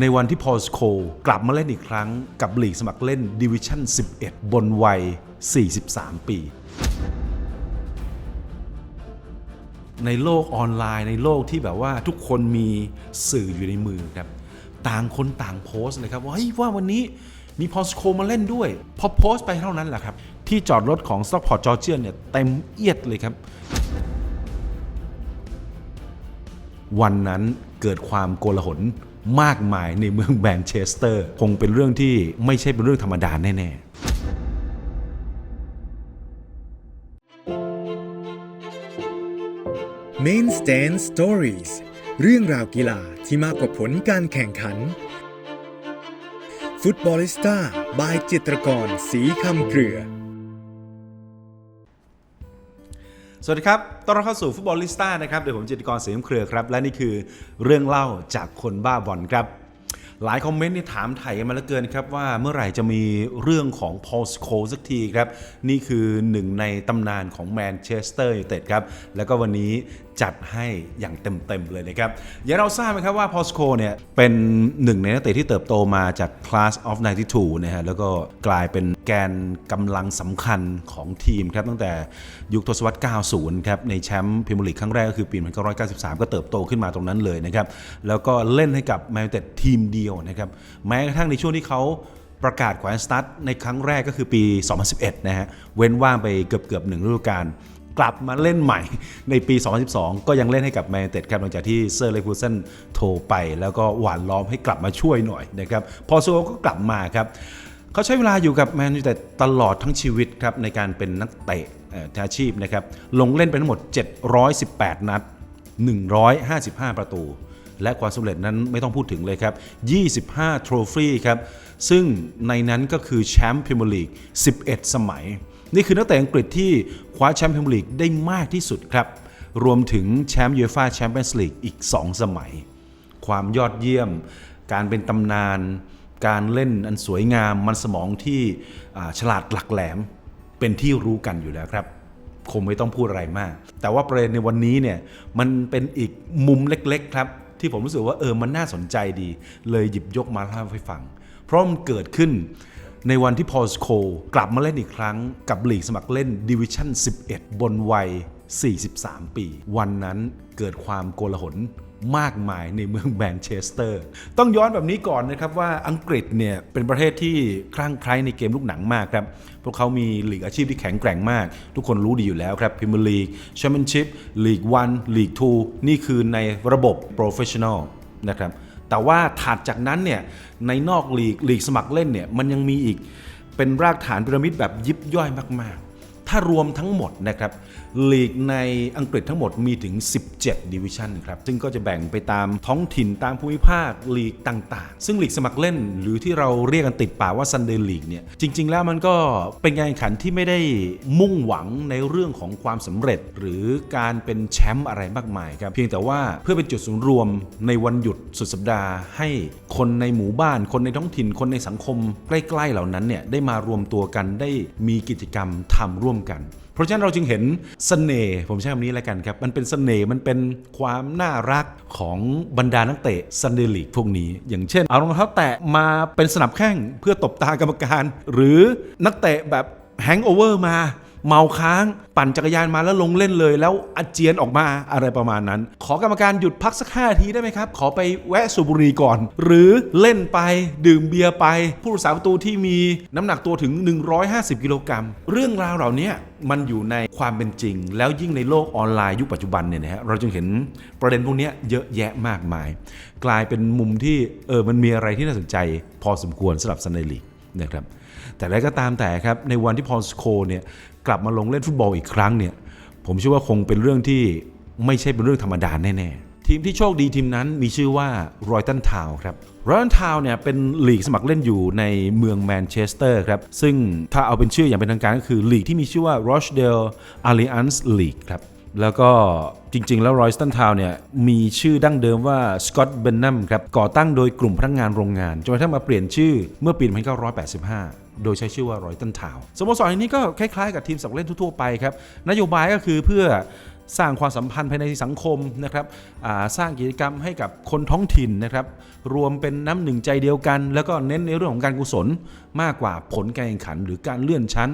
ในวันที่พอลสโคกลับมาเล่นอีกครั้งกับลีกสมัครเล่นดิวิชั่น 11 บนวัย 43 ปี ในโลกออนไลน์ในโลกที่แบบว่าทุกคนมีสื่ออยู่ในมือครับ ต่างคนต่างโพสต์เลยครับ ว่าเฮ้ยว่าวันนี้มีพอลสโคมาเล่นด้วย พอโพสต์ไปเท่านั้นแหละครับ ที่จอดรถของสต็อกพอร์ตจอร์เจียเนี่ยเต็มเอียดเลยครับวันนั้นเกิดความโกลาหล มากมายในเมืองแมนเชสเตอร์ คงเป็นเรื่องที่ไม่ใช่เป็นเรื่องธรรมดาแน่ Main Stand Stories เรื่องราวกีฬาที่มากกว่าผลการแข่งขัน ฟุตบอลิสต้าบายจิตรกร สีคำเครือ สวัสดีครับ ต้อนรับเข้าสู่ฟุตบอลลิสต้านะครับ เดี๋ยวผมจิตรกรเสียมเครือครับ และนี่คือเรื่องเล่าจากคนบ้าบอลครับ หลายคอมเมนต์นี่ถามไถ่กันมาแล้วเกินครับ ว่าเมื่อไหร่จะมีเรื่องของพอลสโคสักทีครับ นี่คือหนึ่งในตำนานของแมนเชสเตอร์ยูไนเต็ดครับ แล้วก็วันนี้ จัดให้อย่างเต็ม ๆ เลยนะครับ อย่างเราทราบไหมครับว่าพอสโคเนี่ยเป็นหนึ่งในนักเตะที่เติบโตมาจาก Class of 92 นะฮะแล้วก็กลายเป็นแกนกำลังสำคัญของทีมครับตั้งแต่ยุคทศวรรษ 90 ครับ ในแชมป์พรีเมียร์ลีกครั้งแรกก็คือปี 1993 ก็เติบโตขึ้นมาตรงนั้นเลยนะครับ แล้วก็เล่นให้กับแมนยูไนเต็ดทีมเดียวนะครับแม้กระทั่งในช่วงที่เขาประกาศแขวนสตาร์ทในครั้งแรกก็คือปี 2011 นะฮะ เว้นว่างไปเกือบๆหนึ่งฤดูกาล กลับมาเล่นใหม่ในปี 2012 ก็ยังเล่นให้กับแมนเต็ดครับหลังจากที่เซอร์เลคูเซนโทรไป แล้วก็หวานล้อมให้กลับมาช่วยหน่อยนะครับพอโซก็กลับมาครับเขาใช้เวลาอยู่กับแมนยูไนเต็ดตลอดทั้งชีวิตครับในการเป็นนักเตะเอ่ออาชีพนะครับลงเล่นไปทั้งหมด 718 นัด 155 ประตู และความสำเร็จนั้นไม่ต้องพูดถึงเลยครับ 25 โทรฟี่ครับซึ่งในนั้นก็คือแชมป์พรีเมียร์ลีก 11 สมัย นี่คือนักเตะอังกฤษที่คว้าแชมป์พรีเมียร์ลีกได้มากที่สุดครับ รวมถึงแชมป์ยูฟ่าแชมเปี้ยนส์ลีกอีก 2 สมัย ความยอดเยี่ยม การเป็นตำนาน การเล่นอันสวยงามมันสมองที่ฉลาดหลักแหลมเป็นที่รู้กันอยู่แล้วครับคงไม่ต้องพูดอะไรมาก แต่ว่าประเด็นในวันนี้เนี่ยมันเป็นอีกมุมเล็กๆครับ ที่ผมรู้สึกว่าเออมันน่าสนใจดี เลยหยิบยกมาเล่าให้ฟัง เพราะมันเกิดขึ้น ในวันที่พอลสโคกลับมาเล่นอีกครั้งกับลีกสมัครเล่นดิวิชั่น 11 บนวัย 43 ปี วันนั้นเกิดความโกลาหลมากมายในเมืองแมนเชสเตอร์ ต้องย้อนแบบนี้ก่อนนะครับว่าอังกฤษเนี่ยเป็นประเทศที่คลั่งไคล้ในเกมลูกหนังมากครับ พวกเขามีลีกอาชีพที่แข็งแกร่งมาก ทุกคนรู้ดีอยู่แล้วครับพรีเมียร์ลีกแชมเปี้ยนชิพลีกวันลีกทูนี่คือในระบบโปรเฟชชั่นอลนะครับ แต่ว่าถัดจากนั้นเนี่ยในนอกลีกลีกสมัครเล่นเนี่ยมันยังมีอีกเป็นรากฐานพีระมิดแบบยิบย่อยมาก ถ้ารวมทั้งหมดนะครับลีกในอังกฤษทั้งหมดมีถึง 17 ดิวิชันครับ ซึ่งก็จะแบ่งไปตามท้องถิ่นตามภูมิภาคลีกต่างๆ ซึ่งลีกสมัครเล่นหรือที่เราเรียกกันติดปากว่า Sunday League เนี่ยจริง ๆ แล้วมันก็เป็นการแข่งขันที่ไม่ได้มุ่งหวังในเรื่องของความสำเร็จ หรือการเป็นแชมป์อะไรมากมายครับ เพียงแต่ว่าเพื่อเป็นจุดศูนย์รวมในวันหยุดสุดสัปดาห์ ให้คนในหมู่บ้าน คนในท้องถิ่นคนในสังคม ใกล้ ๆ เหล่านั้นเนี่ยได้มารวมตัวกันได้มีกิจกรรมทำร่วมกัน เพราะฉะนั้นเราจึงเห็นเสน่ห์ผมใช้คำนี้แล้วกันครับ มันเป็นเสน่ห์มันเป็นความน่ารักของบรรดานักเตะซันเดลีกพวกนี้ อย่างเช่น เอารองเท้าแตะมาเป็นสนับแข้งเพื่อตบตากรรมการ หรือนักเตะแบบแฮงโอเวอร์มา เมาค้าง ปั่นจักรยานมาแล้วลงเล่นเลย แล้วอาเจียนออกมาอะไรประมาณนั้น ขอกรรมการหยุดพักสักห้าทีได้ไหมครับ ขอไปแวะสูบบุหรี่ก่อน หรือเล่นไปดื่มเบียร์ไป ผู้รักษาประตูที่มีน้ำหนักตัวถึง 150 กิโลกรัมเรื่องราวเหล่านี้มันอยู่ในความเป็นจริง แล้วยิ่งในโลกออนไลน์ยุคปัจจุบันเนี่ยนะฮะเราจึงเห็นประเด็นพวกนี้เยอะแยะมากมาย กลายเป็นมุมที่เออมันมีอะไรที่น่าสนใจ พอสมควรสำหรับซันเดลีกนะครับ แต่อะไรก็ตามแต่ครับในวันที่พอลสโคเนี่ยกลับมาลงเล่นฟุตบอลอีกครั้งเนี่ยผมเชื่อว่าคงเป็นเรื่องที่ไม่ใช่เป็นเรื่องธรรมดาแน่ๆ ทีมที่โชคดีทีมนั้นมีชื่อว่ารอยตันทาวครับรอยตันทาวเนี่ยเป็นลีกสมัครเล่นอยู่ในเมืองแมนเชสเตอร์ครับ ซึ่งถ้าเอาเป็นชื่ออย่างเป็นทางการก็คือลีกที่มีชื่อว่า Rochdale Alliance League ครับ แล้วก็จริง ๆ แล้วรอยสตันทาวเนี่ยมีชื่อดั้งเดิมว่าสกอตเบนนัมครับก่อตั้งโดยกลุ่มพนักงานโรงงานจนกระทั่งมาเปลี่ยนชื่อเมื่อปี 1985โดยใช้ชื่อว่ารอยตันทาวสโมสรอันนี้ก็คล้ายๆกับทีมสมัครเล่นทั่วๆไปครับ นโยบายก็คือเพื่อสร้างความสัมพันธ์ภายในสังคมนะครับสร้างกิจกรรมให้กับคนท้องถิ่นนะครับ รวมเป็นน้ำหนึ่งใจเดียวกัน แล้วก็เน้นในเรื่องของการกุศลมากกว่าผลการแข่งขัน หรือการเลื่อนชั้น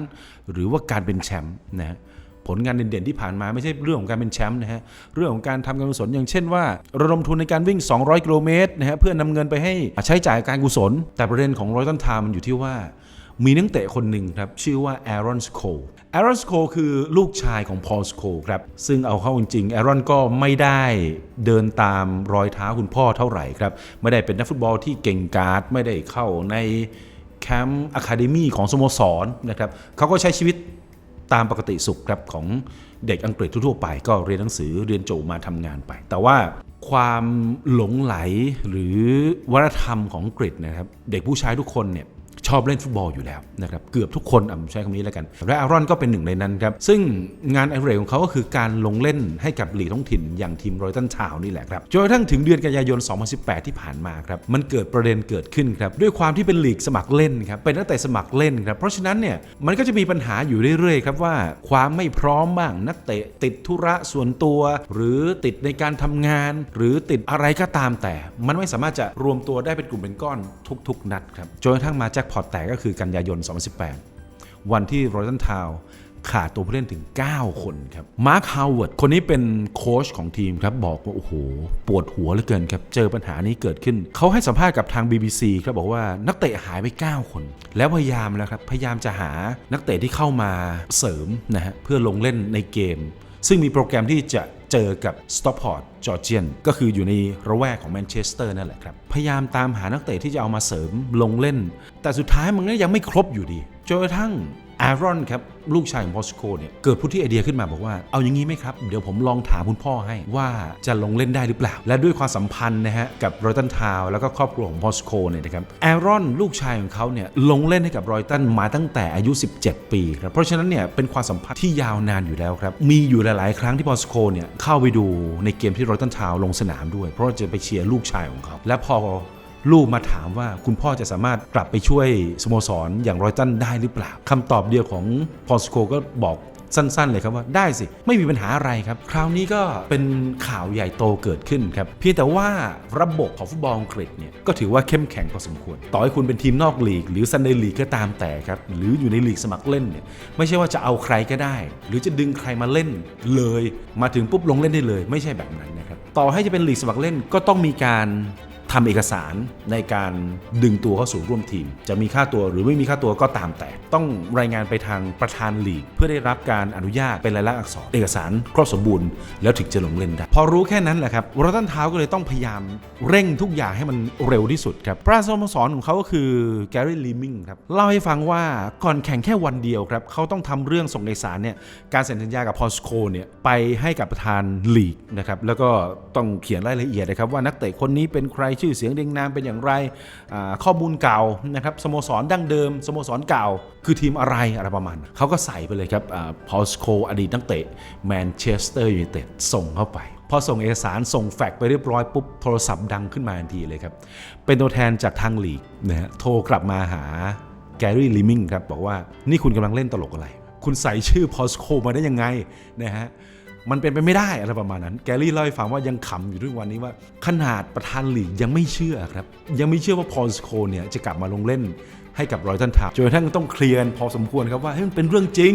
หรือว่าการเป็นแชมป์นะฮะ ผลงานเด่นๆที่ผ่านมาไม่ใช่เรื่องของการเป็นแชมป์นะฮะเรื่องของการทำการกุศลอย่างเช่นว่าระดมทุนในการวิ่ง 200 กิโลเมตรนะฮะเพื่อนำเงินไปให้ใช้จ่ายการกุศล แต่ประเด็นของรอยตันทามันอยู่ที่ว่า มีนักเตะคนหนึ่งครับ ชื่อว่าแอรอนสโคลแอรอนสโคลคือลูกชายของพอลสโคลครับ ซึ่งเอาเข้าจริงแอรอนก็ไม่ได้เดินตามรอยเท้าคุณพ่อเท่าไหร่ครับ ไม่ได้เป็นนักฟุตบอลที่เก่งกาจไม่ได้เข้าในแคมป์อะคาเดมี่ของสโมสรนะครับเขาก็ใช้ชีวิต ตามปกติสุขครับของเด็กอังกฤษทั่วไป ก็เรียนหนังสือเรียนจบมาทำงานไป แต่ว่าความหลงไหลหรือวัฒนธรรมของอังกฤษนะครับ เด็กผู้ชายทุกคนเนี่ย ชอบเล่นฟุตบอลอยู่แล้วนะครับเกือบทุกคนอะใช้คำนี้แล้วกัน และอารอนก็เป็นหนึ่งในนั้นครับ ซึ่งงานไอเรกของเขาก็คือการลงเล่นให้กับลีกท้องถิ่นอย่างทีมรอยตันทาวนี่แหละครับจนกระทั่งถึงเดือนกันยายน 2018 ที่ผ่านมาครับ มันเกิดประเด็นเกิดขึ้นครับด้วยความที่เป็นลีกสมัครเล่นครับเป็นตั้งแต่สมัครเล่นครับเพราะฉะนั้นเนี่ยมันก็จะมีปัญหาอยู่เรื่อยๆครับว่าความไม่พร้อมบ้างนักเตะติดธุระส่วนตัว หรือติดในการทำงาน หรือติดอะไรก็ตามแต่ มันไม่สามารถจะรวมตัวได้เป็นกลุ่มเป็นก้อนทุก ๆ นัดครับจนกระทั่งมาแจ็คพอตแตกก็คือกันยายน 2018 วันที่โรตันทาวขาดตัวผู้เล่นถึง 9 คนครับ มาร์ค ฮาวเวิร์ด คนนี้เป็นโค้ชของทีมครับ บอกว่า โอ้โห ปวดหัวเหลือเกินครับ เจอปัญหานี้เกิดขึ้น เขาให้สัมภาษณ์กับทาง BBC ครับ บอกว่านักเตะหายไป 9 คน แล้วพยายามแล้วครับ พยายามจะหานักเตะที่เข้ามาเสริมนะฮะ เพื่อลงเล่นในเกม ซึ่งมีโปรแกรมที่จะ เจอกับสตอปพอร์ตจอร์เจียนก็คืออยู่ในระแวกของแมนเชสเตอร์นั่นแหละครับ พยายามตามหานักเตะที่จะเอามาเสริมลงเล่น แต่สุดท้ายมันก็ยังไม่ครบอยู่ดีจนกระทั่ง อารอนครับลูกชายของพอสโคเนี่ยเกิดพุทธิไอเดียขึ้นมาบอกว่าเอาอย่างนี้ไหมครับ เดี๋ยวผมลองถามคุณพ่อให้ว่าจะลงเล่นได้หรือเปล่า และด้วยความสัมพันธ์นะฮะกับรอยตันทาวแล้วก็ครอบครัวของพอสโคเนี่ยนะครับอารอนลูกชายของเขาเนี่ยลงเล่นให้กับรอยตันมาตั้งแต่อายุ 17 ปีครับเพราะฉะนั้นเนี่ยเป็นความสัมพันธ์ที่ยาวนานอยู่แล้วครับมีอยู่หลาย ๆ ครั้งที่พอสโคเนี่ยเข้าไปดูในเกมที่รอยตันทาวลงสนามด้วย เพราะจะไปเชียร์ลูกชายของเขา และพอ ลูกมาถามว่าคุณพ่อจะสามารถกลับไปช่วยสโมสรอย่างรอยตันได้หรือเปล่าคำตอบเดียวของพอลสโคก็บอกสั้นๆเลยครับว่าได้สิ ไม่มีปัญหาอะไรครับ คราวนี้ก็เป็นข่าวใหญ่โตเกิดขึ้นครับ เพียงแต่ว่าระบบของฟุตบอลอังกฤษเนี่ยก็ถือว่าเข้มแข็งพอสมควร ต่อให้คุณเป็นทีมนอกลีก หรือซันเดย์ลีกก็ตามแต่ครับ หรืออยู่ในลีกสมัครเล่นเนี่ยไม่ใช่ว่าจะเอาใครก็ได้ หรือจะดึงใครมาเล่นเลย มาถึงปุ๊บลงเล่นได้เลย ไม่ใช่แบบนั้นนะครับต่อให้จะเป็นลีกสมัครเล่นก็ต้องมีการ ทำเอกสารในการดึงตัวเข้าสู่ร่วมทีม จะมีค่าตัวหรือไม่มีค่าตัวก็ตามแต่ ต้องรายงานไปทางประธานลีก เพื่อได้รับการอนุญาตเป็นลายลักษณ์อักษร เอกสารครบสมบูรณ์แล้วถึงจะลงเล่นได้ พอรู้แค่นั้นแหละครับโรตันเท้าก็เลยต้องพยายามเร่งทุกอย่างให้มันเร็วที่สุดครับประธานสโมสรของเขาก็คือแกรี่ลีมิงครับเล่าให้ฟังว่าก่อนแข่งแค่วันเดียวครับเขาต้องทำเรื่องส่งเอกสารเนี่ยการเซ็นสัญญากับพอสโคเนี่ยไปให้กับประธานลีกนะครับแล้วก็ต้องเขียนรายละเอียดนะครับว่านักเตะคนนี้เป็นใครชื่อเสียงเรียงนามเป็นอย่างไรข้อมูลเก่านะครับสโมสรดั้งเดิมสโมสรเก่า คือทีมอะไรอะไรประมาณเขาก็ใส่ไปเลยครับพอสโคอดีตนักเตะแมนเชสเตอร์ยูไนเต็ดส่งเข้าไปพอส่งเอกสารส่งแฟกซ์ไปเรียบร้อยปุ๊บโทรศัพท์ดังขึ้นมาทันทีเลยครับ เป็นตัวแทนจากทางลีกนะฮะโทรกลับมาหาแกรี่ลิมิงครับ บอกว่านี่คุณกำลังเล่นตลกอะไร คุณใส่ชื่อพอสโคมาได้ยังไงนะฮะ มันเป็นไปไม่ได้อะไรประมาณนั้น แกรี่เล่าให้ฟังว่ายังขำอยู่ทุกวันนี้ว่า ขนาดประธานลีกยังไม่เชื่อครับ ยังไม่เชื่อว่าพอสโคเนี่ยจะกลับมาลงเล่น ให้กับรอยตันทาวจนกระทั่งต้องเคลียร์พอสมควรครับว่าเฮ้ยมันเป็นเรื่องจริง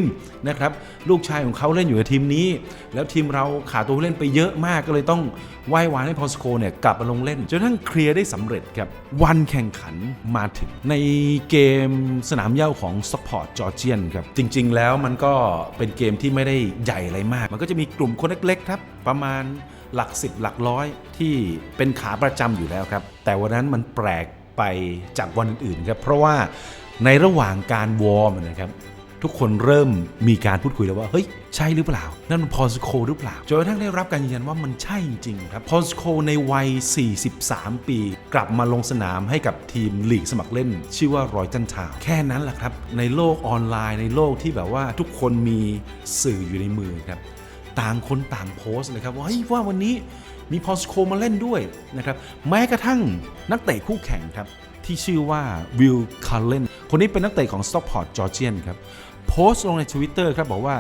นะครับลูกชายของเขาเล่นอยู่ในทีมนี้ แล้วทีมเราขาดตัวผู้เล่นไปเยอะมากก็เลยต้องไหว้วานให้พอสโคเนี่ยกลับมาลงเล่น จนกระทั่งเคลียร์ได้สำเร็จครับวันแข่งขันมาถึงในเกมสนามเย้าของสปอร์ตจอร์เจียนครับจริง ๆ แล้วมันก็เป็นเกมที่ไม่ได้ใหญ่อะไรมาก มันก็จะมีกลุ่มคนเล็กๆครับประมาณหลักสิบหลักร้อยที่เป็นขาประจำอยู่แล้วครับ แต่วันนั้นมันแปลก ไปจากวันอื่นๆครับเพราะว่าในระหว่างการวอร์มนะครับทุกคนเริ่มมีการพูดคุยแล้วว่าเฮ้ยใช่หรือเปล่า นั่นมันพอสโคหรือเปล่าจนกระทั่งได้รับการยืนยันว่ามันใช่จริงๆครับพอสโคในวัย 43 ปี กลับมาลงสนามให้กับทีมลีกสมัครเล่น ชื่อว่ารอยตันทาวแค่นั้นแหละครับ ในโลกออนไลน์ในโลกที่แบบว่าทุกคนมีสื่ออยู่ในมือครับต่างคนต่างโพสต์เลยครับว่าเฮ้ยว่าวันนี้ มีพอสโคมาเล่นด้วยนะครับแม้กระทั่งนักเตะคู่แข่งครับที่ชื่อว่าวิลคาร์เลนคนนี้เป็นนักเตะของสต็อกพอร์ตจอร์เจียนครับโพสต์ลงใน Twitter ครับบอกว่า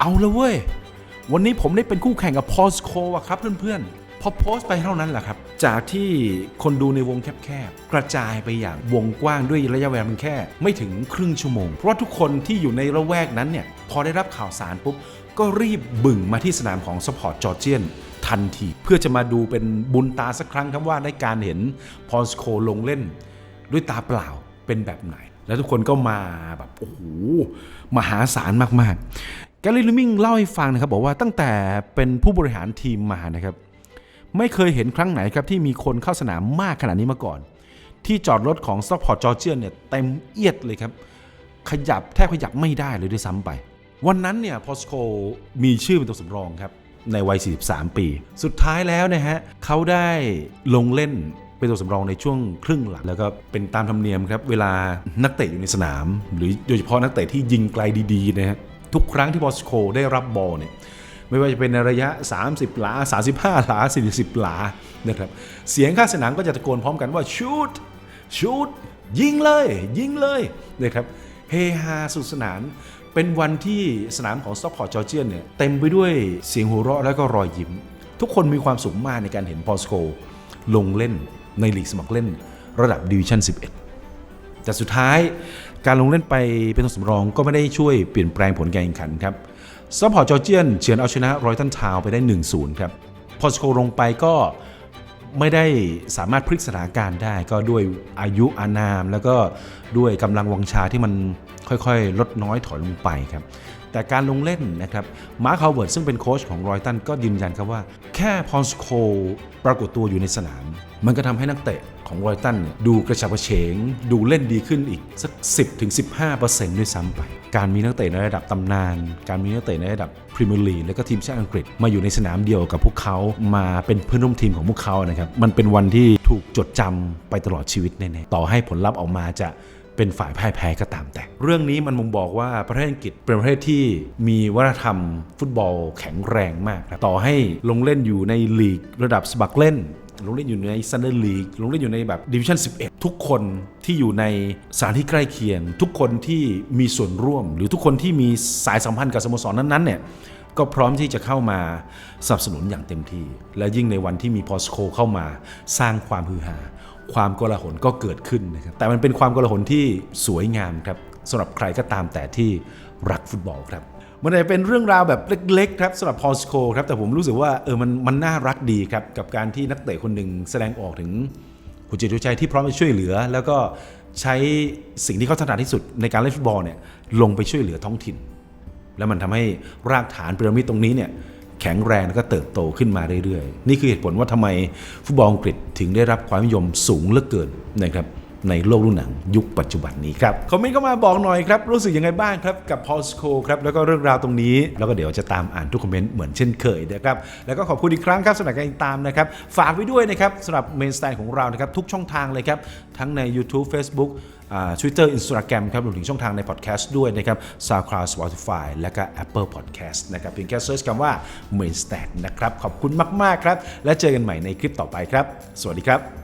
เอาละเว้ย วันนี้ผมได้เป็นคู่แข่งกับพอสโคอะครับเพื่อนๆ พอโพสต์ไปเท่านั้นแหละครับ จากที่คนดูในวงแคบๆ กระจายไปอย่างวงกว้างด้วยระยะเวลาเพียงแค่ ไม่ถึงครึ่งชั่วโมง เพราะว่าทุกคนที่อยู่ในระแวกนั้นเนี่ยพอได้รับข่าวสารปุ๊บ ก็รีบบึ่งมาที่สนามของสปอร์ตจอร์เจียนทันทีเพื่อจะมาดูเป็นบุญตาสักครั้งครับว่าได้การเห็นพอสโคลงเล่น ด้วยตาเปล่าเป็นแบบไหน แล้วทุกคนก็มาแบบโอ้โหมหาศาลมากๆแกลลี่ลิมิงเล่าให้ฟังนะครับบอกว่าตั้งแต่เป็นผู้บริหารทีมมานะครับ ไม่เคยเห็นครั้งไหนครับที่มีคนเข้าสนามมากขนาดนี้มาก่อน ที่จอดรถของซัพพอร์ตจอร์เจียนเนี่ยเต็มเอียดเลยครับ ขยับแทบขยับไม่ได้เลยด้วยซ้ำไป วันนั้นเนี่ยพอสโคมีชื่อเป็นตัวสำรองครับในวัย 43 ปี สุดท้ายแล้วนะฮะเขาได้ลงเล่นเป็นตัวสำรองในช่วงครึ่งหลัง แล้วก็เป็นตามธรรมเนียมครับ เวลานักเตะอยู่ในสนาม หรือโดยเฉพาะนักเตะที่ยิงไกลดีๆนะฮะทุกครั้งที่พอสโคได้รับบอลเนี่ย ไม่ว่าจะเป็นในระยะ 30 หลา 35 หลา 40 หลานะครับเสียงข้างสนามก็จะตะโกนพร้อมกันว่าชูดชูดยิงเลย ยิงเลยนะครับเฮฮาสนุกสนานเป็นวันที่สนามของสต็อกพอร์ตจอร์เจียนเนี่ยเต็มไปด้วยเสียงหัวเราะและก็รอยยิ้ม ทุกคนมีความสุขมากในการเห็นพอสโกลงเล่นในลีกสมัครเล่น ระดับดิวิชั่น 11 แต่สุดท้ายการลงเล่นไปเป็นตัวสำรองก็ไม่ได้ช่วยเปลี่ยนแปลงผลการแข่งขันครับ ซัพพอร์ตจอร์เจียนเฉือนเอาชนะรอยตันทาวไปได้ 1-0 ครับ พอสโคลงไปก็ไม่ได้สามารถพลิกสถานการณ์ได้ ก็ด้วยอายุอานาม แล้วก็ด้วยกำลังวังชาที่มันค่อยๆ ลดน้อยถอยลงไปครับ แต่การลงเล่นนะครับมาร์คฮาวเวิร์ดซึ่งเป็นโค้ชของรอยตันก็ยืนยันครับว่า แค่พอสโคปรากฏตัวอยู่ในสนาม มันก็ทำให้นักเตะ ของรอยตันเนี่ยดูกระฉับกระเฉง ดูเล่นดีขึ้นอีกสัก 10-15%ด้วยซ้ำไป การมีนักเตะในระดับตำนาน การมีนักเตะในระดับพรีเมียร์ลีกและก็ทีมชาติอังกฤษมาอยู่ในสนามเดียวกับพวกเขามาเป็นเพื่อนร่วมทีมของพวกเขานะครับมันเป็นวันที่ถูกจดจำไปตลอดชีวิตแน่ๆต่อให้ผลลัพธ์ออกมาจะเป็นฝ่ายพ่ายแพ้ก็ตามแต่ เรื่องนี้มันมุงบอกว่าประเทศอังกฤษเป็นประเทศที่มีวัฒนธรรม ฟุตบอลแข็งแรงมาก ต่อให้ลงเล่นอยู่ในลีกระดับสมัครเล่น ลงเล่นอยู่ในซันเดอร์ลีกลงเล่นอยู่ในแบบดิวิชั่น11 ทุกคนที่อยู่ในสถานที่ใกล้เคียง ทุกคนที่มีส่วนร่วม หรือทุกคนที่มีสายสัมพันธ์กับสโมสรนั้นๆเนี่ยก็พร้อมที่จะเข้ามาสนับสนุนอย่างเต็มที่ และยิ่งในวันที่มีพอสโคเข้ามาสร้างความฮือฮาความโกลาหลก็เกิดขึ้นนะครับแต่มันเป็นความโกลาหลที่สวยงามครับสำหรับใครก็ตามแต่ที่รักฟุตบอลครับ มันอาจจะเป็นเรื่องราวแบบเล็กๆครับสำหรับพอสโคครับแต่ผมรู้สึกว่าเออมันมันน่ารักดีครับกับการที่นักเตะคนหนึ่งแสดงออกถึงหัวจิตหัวใจที่พร้อมจะช่วยเหลือ แล้วก็ใช้สิ่งที่เขาถนัดที่สุดในการเล่นฟุตบอลเนี่ยลงไปช่วยเหลือท้องถิ่น แล้วมันทำให้รากฐานพีระมิดตรงนี้เนี่ยแข็งแรงแล้วก็เติบโตขึ้นมาเรื่อยๆ นี่คือเหตุผลว่าทำไมฟุตบอลอังกฤษถึงได้รับความนิยมสูงเหลือเกินนะครับ ในโลกรุ่นหนังยุคปัจจุบันนี้ครับคอมเมนต์เข้ามาบอกหน่อยครับ รู้สึกยังไงบ้างครับ กับพอสโคครับ แล้วก็เรื่องราวตรงนี้ แล้วก็เดี๋ยวจะตามอ่านทุกคอมเมนต์เหมือนเช่นเคยนะครับ แล้วก็ขอบคุณอีกครั้งครับสำหรับการติดตามนะครับ ฝากไว้ด้วยนะครับสำหรับเมนสไตล์ของเรานะครับทุกช่องทางเลยครับ ทั้งใน YouTube Facebook ทวิตเตอร์อินสตาแกรมครับรวมถึงช่องทางในพอดแคสต์ด้วยนะครับ SoundCloud Spotify และก็ Apple Podcast นะครับเพียงแค่เซิร์ชคำว่า Main Stand นะครับ ขอบคุณมาก ๆ ครับ และเจอกันใหม่ในคลิปต่อไปครับ สวัสดีครับ